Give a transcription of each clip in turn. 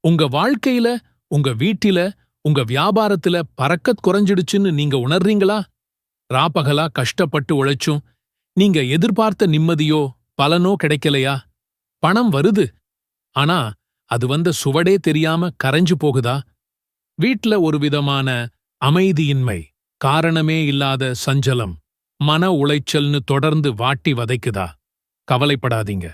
உங்க வாழ்க்கையில உங்க வீட்டில உங்க வியாபாரத்துல பறக்கத் குறைஞ்சிடுச்சுன்னு நீங்க உணர்றீங்களா? ராப்பகலா கஷ்டப்பட்டு உழைச்சும் நீங்க எதிர்பார்த்த நிம்மதியோ பலனோ கிடைக்கலையா? பணம் வருது. ஆனா அது வந்த சுவடே தெரியாம கரைஞ்சு போகுதா? வீட்ல ஒரு விதமான அமைதியின்மை காரணமே இல்லாத சஞ்சலம் மன உளைச்சல்னு தொடர்ந்து வாட்டி வதைக்குதா? கவலைப்படாதீங்க.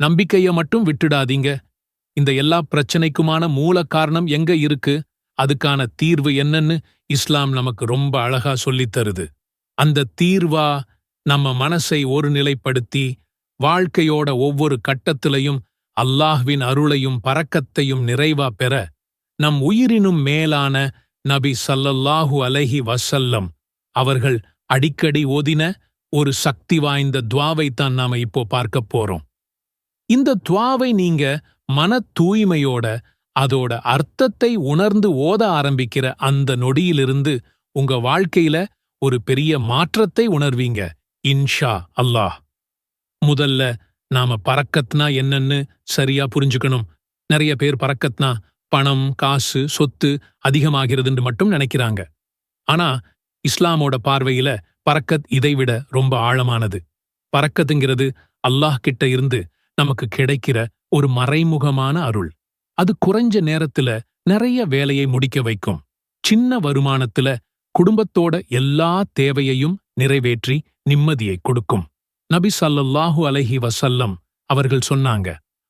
நம்பிக்கைய மட்டும் விட்டுடாதீங்க. இந்த எல்லா பிரச்சனைக்குமான மூல காரணம் எங்க இருக்கு? அதுக்கான தீர்வு என்னன்னு இஸ்லாம் நமக்கு ரொம்ப அழகா சொல்லித் தருது. அந்த தீர்வா நம்ம மனசை ஒருநிலைப்படுத்தி வாழ்க்கையோட ஒவ்வொரு கட்டத்திலையும் அல்லாஹ்வின் அருளையும் பறக்கத்தையும் நிறைவா பெற நம் உயிரினும் மேலான நபி சல்லல்லாஹு அலைஹி வசல்லம் அவர்கள் அடிக்கடி ஓதின ஒரு சக்தி வாய்ந்த துவாவைத்தான் நாம இப்போ பார்க்கப் போறோம். இந்த துவாவை நீங்க மன தூய்மையோட அதோட அர்த்தத்தை உணர்ந்து ஓத ஆரம்பிக்கிற அந்த நொடியிலிருந்து உங்க வாழ்க்கையில ஒரு பெரிய மாற்றத்தை உணர்வீங்க. இன்ஷா அல்லாஹ். முதல்ல நாம பறக்கத்னா என்னன்னு சரியா புரிஞ்சுக்கணும். நிறைய பேர் பறக்கத்னா பணம் காசு சொத்து அதிகமாகிறதுன்னு மட்டும் நினைக்கிறாங்க. ஆனா இஸ்லாமோட பார்வையில பறக்கத் இதைவிட ரொம்ப ஆழமானது. பறக்கத்துங்கிறது அல்லாஹ் கிட்ட இருந்து நமக்கு கிடைக்கிற ஒரு மறைமுகமான அருள். அது குறைஞ்ச நேரத்துல நிறைய வேலையை முடிக்க வைக்கும். சின்ன வருமானத்துல குடும்பத்தோட எல்லா தேவையையும் நிறைவேற்றி நிம்மதியை கொடுக்கும். நபி சல்லல்லாஹு அலஹி வசல்லம் அவர்கள் சொன்னாங்க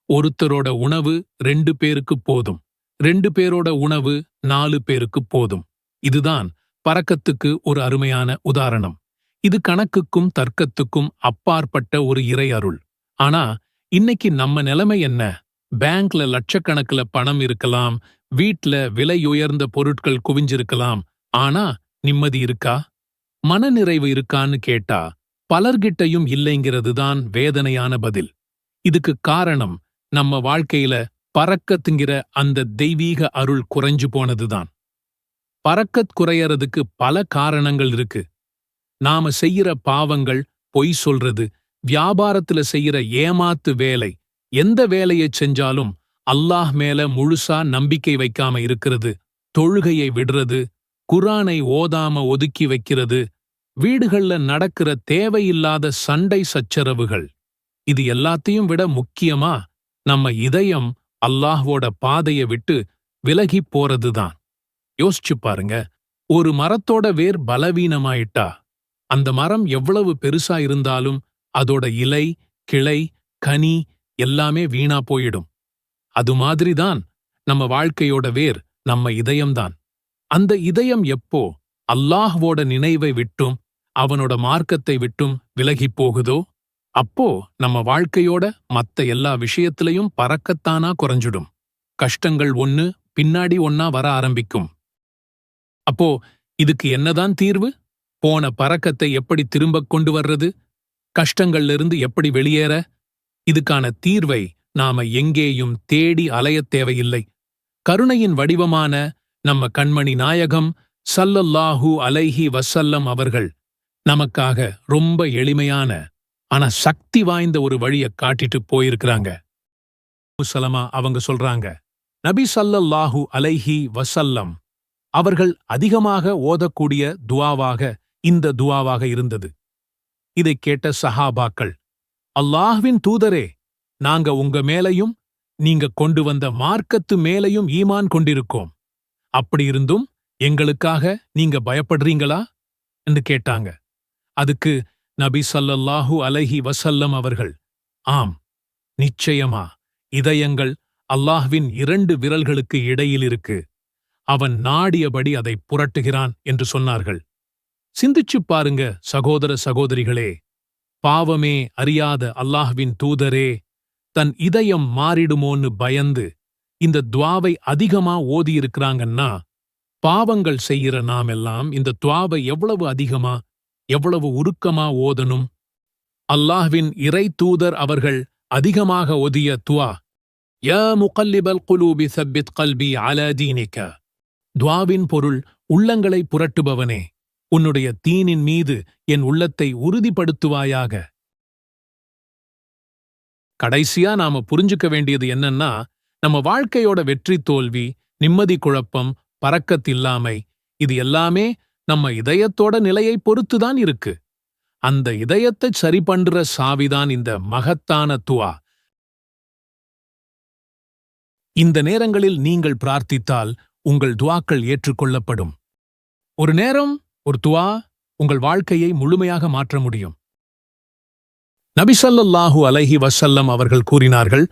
ஒருத்தரோட உணவு ரெண்டு பேருக்கு போதும். ரெண்டு பேரோட உணவு நாலு பேருக்கு போதும். இதுதான் பறக்கத்துக்கு ஒரு அருமையான உதாரணம். இது கணக்குக்கும் தர்க்கத்துக்கும் அப்பாற்பட்ட ஒரு இறை அருள். ஆனா இன்னைக்கு நம்ம நிலைமை என்ன? பேங்க்ல லட்சக்கணக்குல பணம் இருக்கலாம் வீட்ல விலையுயர்ந்த பொருட்கள் குவிஞ்சிருக்கலாம் ஆனா நிம்மதி இருக்கா? மனநிறைவு இருக்கான்னு கேட்டா பலர்கிட்டயும் இல்லைங்கிறது தான் வேதனையான பதில். இதுக்கு காரணம் நம்ம வாழ்க்கையில பறக்கத்துங்கிற அந்த தெய்வீக அருள் குறைஞ்சு போனதுதான். பறக்கத் குறையறதுக்கு பல காரணங்கள் இருக்கு. நாம செய்யற பாவங்கள் பொய் சொல்றது வியாபாரத்துல செய்யற ஏமாத்து வேலை. எந்த வேலையை செஞ்சாலும் அல்லாஹ் மேல முழுசா நம்பிக்கை வைக்காம இருக்கிறது. தொழுகையை விடுறது குரானை ஓதாம ஒதுக்கி வைக்கிறது வீடுகள்ல நடக்கிற தேவையில்லாத சண்டை சச்சரவுகள். இது எல்லாத்தையும் விட முக்கியமா நம்ம இதயம் அல்லாஹ்வோட பாதைய விட்டு விலகிப் போறதுதான். யோசிச்சு பாருங்க ஒரு மரத்தோட வேர் பலவீனமாயிட்டா? அந்த மரம் எவ்வளவு பெருசா இருந்தாலும் அதோட இலை கிளை கனி எல்லாமே வீணா போயிடும். அது மாதிரிதான் நம்ம வாழ்க்கையோட வேர் நம்ம இதயம்தான். அந்த இதயம் எப்போ அல்லாஹ்வோட நினைவை விட்டும் அவனோட மார்க்கத்தை விட்டும் விலகிப் போகுதோ அப்போ நம்ம வாழ்க்கையோட மத்த எல்லா விஷயத்திலையும் பறக்கத்தானா குறைஞ்சிடும். கஷ்டங்கள் ஒன்னு பின்னாடி ஒன்னா வர ஆரம்பிக்கும். அப்போ இதுக்கு என்னதான் தீர்வு? போன பறக்கத்தை எப்படி திரும்பக் கொண்டு வர்றது? கஷ்டங்கள்ல இருந்து எப்படி வெளியேற? இதுக்கான தீர்வை நாம எங்கேயும் தேடி அலையத் தேவையில்லை. கருணையின் வடிவமான நம்ம கண்மணி நாயகம் சல்லல்லாஹு அலைஹி வசல்லம் அவர்கள் நமக்காக ரொம்ப எளிமையான ஆனா சக்தி வாய்ந்த ஒரு வழியை காட்டிட்டு போயிருக்கிறாங்க. சலமா அவங்க சொல்றாங்க நபி சல்லல்லாஹு அலைஹி வசல்லம் அவர்கள் அதிகமாக ஓதக்கூடிய துவாவாக இந்த துவாவாக இருந்தது. இதைக் கேட்ட சஹாபாக்கள் அல்லாஹ்வின் தூதரே நாங்க உங்க மேலையும் நீங்க கொண்டு வந்த மார்க்கத்து மேலையும் ஈமான் கொண்டிருக்கோம். அப்படியிருந்தும் எங்களுக்காக நீங்க பயப்படுறீங்களா? என்று கேட்டாங்க. அதுக்கு நபி ஸல்லல்லாஹு அலஹி வசல்லம் அவர்கள் ஆம் நிச்சயமா இதயங்கள் அல்லாஹ்வின் இரண்டு விரல்களுக்கு இடையில் இருக்கு. அவன் நாடியபடி அதை புரட்டுகிறான் என்று சொன்னார்கள். சிந்திச்சுப் பாருங்க சகோதர சகோதரிகளே. பாவமே அறியாத அல்லாஹ்வின் தூதரே தன் இதயம் மாறிடுமோன்னு பயந்து இந்த துவாவை அதிகமா ஓதியிருக்கிறாங்கன்னா பாவங்கள் செய்கிற நாமெல்லாம் இந்த துவாவை எவ்வளவு அதிகமா எவ்வளவு உருக்கமா ஓதணும்? அல்லாஹ்வின் இறை தூதர் அவர்கள் அதிகமாக ஒதிய துவா யா முகல்லிபல் குலூபி சப்பித் கல்பி அலதீனிக்க துவாவின் பொருள் உள்ளங்களை புரட்டுபவனே. உன்னுடைய தீனின் மீது என் உள்ளத்தை உறுதிப்படுத்துவாயாக. கடைசியா நாம புரிஞ்சுக்க வேண்டியது என்னன்னா நம்ம வாழ்க்கையோட வெற்றி தோல்வி நிம்மதி குழப்பம் பறக்கத்தில்லாமை இது எல்லாமே நம்ம இதயத்தோட நிலையை பொறுத்துதான் இருக்கு. அந்த இதயத்தை சரி பண்ற சாவிதான் இந்த மகத்தான துவா. இந்த நேரங்களில் நீங்கள் பிரார்த்தித்தால் உங்கள் துவாக்கள் ஏற்றுக்கொள்ளப்படும். ஒரு நேரம் ஒரு துவா உங்கள் வாழ்க்கையை முழுமையாக மாற்ற முடியும். நபிசல்லாஹு அலைஹி வசல்லம் அவர்கள் கூறினார்கள்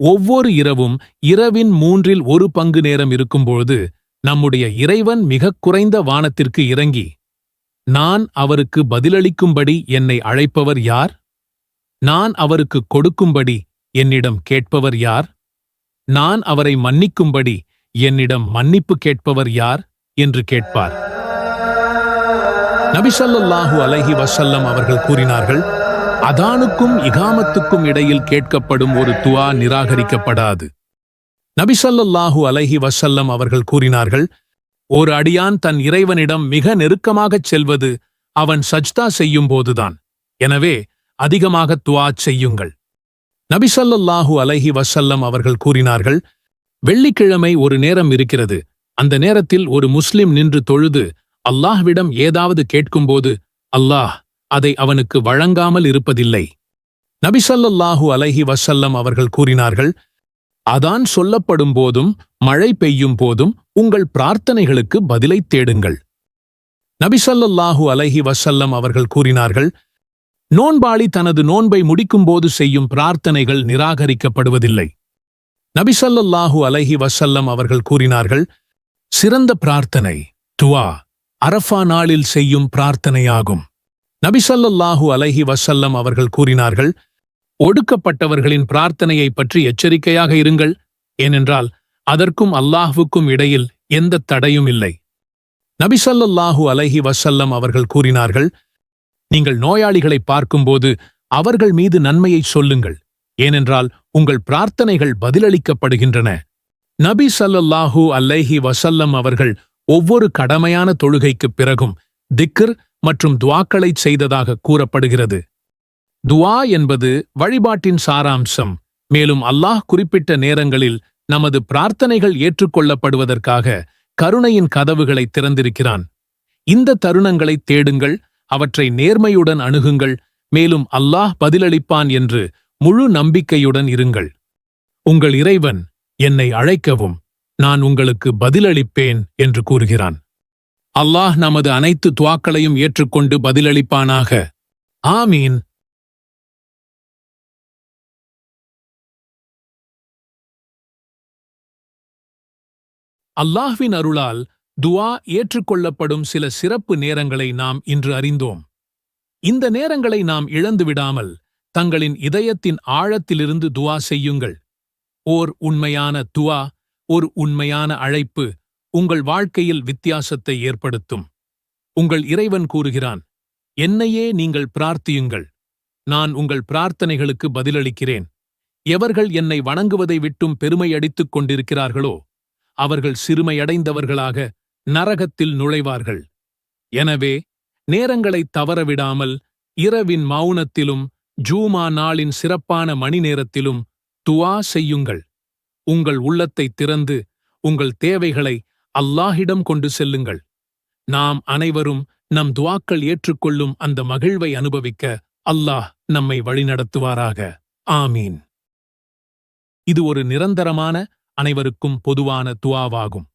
ஒவ்வொரு இரவும் இரவின் மூன்றில் ஒரு பங்கு நேரம் இருக்கும்பொழுது நம்முடைய இறைவன் மிகக் குறைந்த வானத்திற்கு இறங்கி நான் அவருக்கு பதிலளிக்கும்படி என்னை அழைப்பவர் யார்? நான் அவருக்கு கொடுக்கும்படி என்னிடம் கேட்பவர் யார்? நான் அவரை மன்னிக்கும்படி என்னிடம் மன்னிப்பு கேட்பவர் யார்? என்று கேட்பார். நபிசல்லாஹூ அலஹி வசல்லம் அவர்கள் கூறினார்கள் அதானுக்கும் இகாமத்துக்கும் இடையில் கேட்கப்படும் ஒரு துவா நிராகரிக்கப்படாது. நபிசல்லாஹூ அலஹி வசல்லம் அவர்கள் கூறினார்கள் ஒரு அடியான் தன் இறைவனிடம் மிக நெருக்கமாகச் செல்வது அவன் சஜ்தா செய்யும் போதுதான். எனவே அதிகமாக துவா செய்யுங்கள். நபிசல்லாஹூ அலஹி வசல்லம் அவர்கள் கூறினார்கள் வெள்ளிக்கிழமை ஒரு நேரம் இருக்கிறது. அந்த நேரத்தில் ஒரு முஸ்லிம் நின்று தொழுது அல்லாஹ்விடம் ஏதாவது கேட்கும்போது அல்லாஹ் அதை அவனுக்கு வழங்காமல் இருப்பதில்லை. நபிசல்லல்லாஹு அலைஹி வசல்லம் அவர்கள் கூறினார்கள் அதான் சொல்லப்படும் போதும் மழை பெய்யும் போதும் உங்கள் பிரார்த்தனைகளுக்கு பதிலை தேடுங்கள். நபிசல்லல்லாஹு அலைஹி வசல்லம் அவர்கள் கூறினார்கள் நோன்பாளி தனது நோன்பை முடிக்கும்போது செய்யும் பிரார்த்தனைகள் நிராகரிக்கப்படுவதில்லை. நபிசல்லல்லாஹு அலைஹி வசல்லம் அவர்கள் கூறினார்கள் சிறந்த பிரார்த்தனை துவா அரஃபா நாளில் செய்யும் பிரார்த்தனையாகும். நபிசல்லல்லாஹு அலைஹி வசல்லம் அவர்கள் கூறினார்கள் ஒடுக்கப்பட்டவர்களின் பிரார்த்தனையை பற்றி எச்சரிக்கையாக இருங்கள். ஏனென்றால் அதற்கும் அல்லாஹுக்கும் இடையில் எந்த தடையும் இல்லை. நபிசல்லல்லாஹு அலைஹி வசல்லம் அவர்கள் கூறினார்கள் நீங்கள் நோயாளிகளை பார்க்கும்போது அவர்கள் மீது நன்மையை சொல்லுங்கள். ஏனென்றால் உங்கள் பிரார்த்தனைகள் பதிலளிக்கப்படுகின்றன. நபி சல்லல்லாஹூ அல்லைஹி வசல்லம் அவர்கள் ஒவ்வொரு கடமையான தொழுகைக்குப் பிறகும் திக்ர் மற்றும் துவாக்களைச் செய்ததாக கூறப்படுகிறது. துவா என்பது வழிபாட்டின் சாராம்சம். மேலும் அல்லாஹ் குறிப்பிட்ட நேரங்களில் நமது பிரார்த்தனைகள் ஏற்றுக்கொள்ளப்படுவதற்காக கருணையின் கதவுகளை திறந்திருக்கிறான். இந்த தருணங்களை தேடுங்கள் அவற்றை நேர்மையுடன் அணுகுங்கள் மேலும் அல்லாஹ் பதிலளிப்பான் என்று முழு நம்பிக்கையுடன் இருங்கள். உங்கள் இறைவன் என்னை அழைக்கவும். நான் உங்களுக்கு பதிலளிப்பேன் என்று கூறுகிறான். அல்லாஹ் நமது அனைத்து துவாக்களையும் ஏற்றுக்கொண்டு பதிலளிப்பானாக. ஆமீன். அல்லாஹ்வின் அருளால் துவா ஏற்றுக்கொள்ளப்படும் சில சிறப்பு நேரங்களை நாம் இன்று அறிந்தோம். இந்த நேரங்களை நாம் இழந்துவிடாமல் தங்களின் இதயத்தின் ஆழத்திலிருந்து துவா செய்யுங்கள். ஓர் உண்மையான துவா ஒரு உண்மையான அழைப்பு உங்கள் வாழ்க்கையில் வித்தியாசத்தை ஏற்படுத்தும். உங்கள் இறைவன் கூறுகிறான் என்னையே நீங்கள் பிரார்த்தியுங்கள். நான் உங்கள் பிரார்த்தனைகளுக்கு பதிலளிக்கிறேன். எவர்கள் என்னை வணங்குவதை விட்டும் பெருமையடித்துக் கொண்டிருக்கிறார்களோ அவர்கள் சிறுமையடைந்தவர்களாக நரகத்தில் நுழைவார்கள். எனவே நேரங்களை தவறவிடாமல் இரவின் மௌனத்திலும் ஜூமா நாளின் சிறப்பான மணி நேரத்திலும் துவா செய்யுங்கள். உங்கள் உள்ளத்தை திறந்து உங்கள் தேவைகளை அல்லாஹிடம் கொண்டு செல்லுங்கள். நாம் அனைவரும் நம் துவாக்கள் ஏற்றுக்கொள்ளும் அந்த மகிழ்வை அனுபவிக்க அல்லாஹ் நம்மை வழிநடத்துவாராக. ஆமீன். இது ஒரு நிரந்தரமான அனைவருக்கும் பொதுவான துவாவாகும்.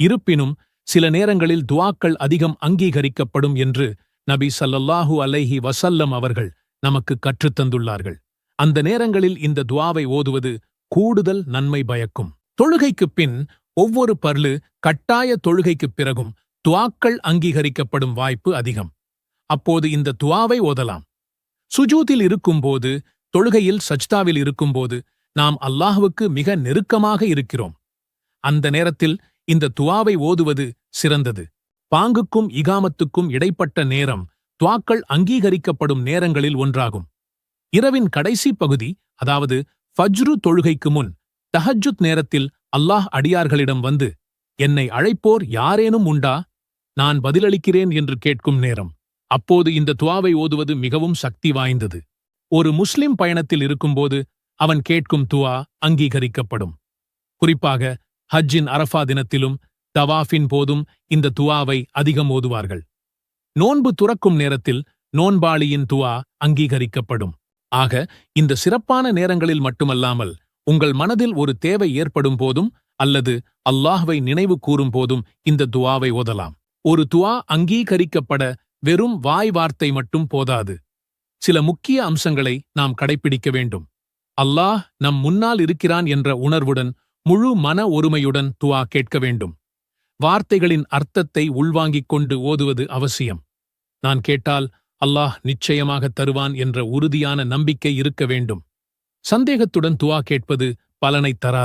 இருப்பினும் சில நேரங்களில் துவாக்கள் அதிகம் அங்கீகரிக்கப்படும் என்று நபி சல்லல்லாஹூ அலைஹி வசல்லம் அவர்கள் நமக்கு கற்றுத்தந்துள்ளார்கள் அந்த நேரங்களில் இந்த துவாவை ஓதுவது கூடுதல் நன்மை பயக்கும். தொழுகைக்குப் பின் ஒவ்வொரு பர்லு கட்டாய தொழுகைக்குப் பிறகும் துவாக்கள் அங்கீகரிக்கப்படும் வாய்ப்பு அதிகம். அப்போது இந்த துவாவை ஓதலாம். சுஜூத்தில் இருக்கும்போது தொழுகையில் சஜ்தாவில் இருக்கும்போது நாம் அல்லாஹுவுக்கு மிக நெருக்கமாக இருக்கிறோம். அந்த நேரத்தில் இந்த துவாவை ஓதுவது சிறந்தது. பாங்குக்கும் இகாமத்துக்கும் இடைப்பட்ட நேரம் துவாக்கள் அங்கீகரிக்கப்படும் நேரங்களில் ஒன்றாகும். இரவின் கடைசி பகுதி அதாவது ஃபஜ்ரு தொழுகைக்கு முன் தஹஜுத் நேரத்தில் அல்லாஹ் அடியார்களிடம் வந்து என்னை அழைப்போர் யாரேனும் உண்டா? நான் பதிலளிக்கிறேன் என்று கேட்கும் நேரம். அப்போது இந்த துவாவை ஓதுவது மிகவும் சக்தி வாய்ந்தது. ஒரு முஸ்லிம் பயணத்தில் இருக்கும்போது அவன் கேட்கும் துவா அங்கீகரிக்கப்படும். குறிப்பாக ஹஜ்ஜின் அரஃபா தினத்திலும் தவாஃபின் போதும் இந்த துவாவை அதிகம் ஓதுவார்கள். நோன்பு துறக்கும் நேரத்தில் நோன்பாளியின் துவா அங்கீகரிக்கப்படும். ஆக இந்த சிறப்பான நேரங்களில் மட்டுமல்லாமல் உங்கள் மனதில் ஒரு தேவை ஏற்படும் போதும் அல்லது அல்லாஹ்வை நினைவு கூறும் போதும் இந்த துவாவை ஓதலாம். ஒரு துவா அங்கீகரிக்கப்பட வெறும் வாய் வார்த்தை மட்டும் போதாது. சில முக்கிய அம்சங்களை நாம் கடைப்பிடிக்க வேண்டும். அல்லாஹ் நம் முன்னால் இருக்கிறான் என்ற உணர்வுடன் முழு மன ஒருமையுடன் துவா கேட்க வேண்டும். வார்த்தைகளின் அர்த்தத்தை உள்வாங்கிக் கொண்டு ஓதுவது அவசியம். நான் கேட்டால் அல்லாஹ் நிச்சயமாக தருவான் என்ற உறுதியான நம்பிக்கை இருக்க வேண்டும். சந்தேகத்துடன் துவா கேட்பது பலனைத் தராது.